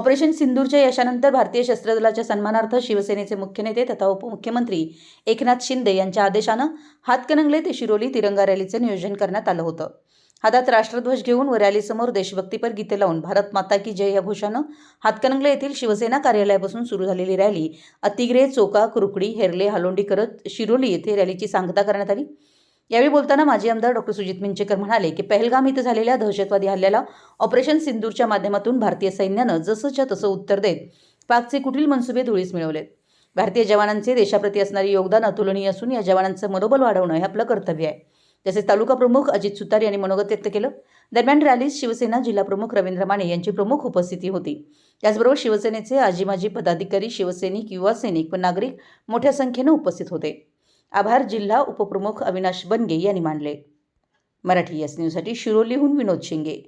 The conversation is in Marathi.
ऑपरेशन सिंदूरच्या यशानंतर भारतीय शस्त्र दलाच्या सन्मानार्थ शिवसेनेचे मुख्य नेते तथा उपमुख्यमंत्री एकनाथ शिंदे यांच्या आदेशानं हातकणंगले ते शिरोली तिरंगा रॅलीचं नियोजन करण्यात आलं होतं. हातात राष्ट्रध्वज घेऊन व रॅलीसमोर देशभक्तीपर गीते लावून भारत माता की जय या घोषानं हातकणंगले येथील शिवसेना कार्यालयापासून सुरू झालेली रॅली अतिग्रे चोका कुरुकडी हेरले हालोंडी करत शिरोली येथे रॅलीची सांगता करण्यात आली. यावेळी बोलताना माजी आमदार डॉक्टर सुजित मिंचेकर म्हणाले की पहलगाम इथं झालेल्या दहशतवादी हल्ल्याला ऑपरेशन सिंदूरच्या माध्यमातून भारतीय सैन्यानं जसंच्या तसं उत्तर देत पाकचे कुठील मनसुबे धुळीस मिळवलेत. भारतीय जवानांचे देशाप्रती असणारे योगदान अतुलनीय असून या जवानांचं मनोबल वाढवणं हे आपलं कर्तव्य आहे. तसेच तालुका प्रमुख अजित सुतार यांनी मनोगत व्यक्त केलं. दरम्यान रॅलीत शिवसेना जिल्हा प्रमुख रवींद्र माने यांची प्रमुख उपस्थिती होती. त्याचबरोबर शिवसेनेचे आजी माजी पदाधिकारी शिवसैनिक युवा सैनिक व नागरिक मोठ्या संख्येनं उपस्थित होते. आभार जिल्हा उपप्रमुख अविनाश बनगे यांनी मानले. मराठी एस न्यूजसाठी शिरोलीहून विनोद शिंगे.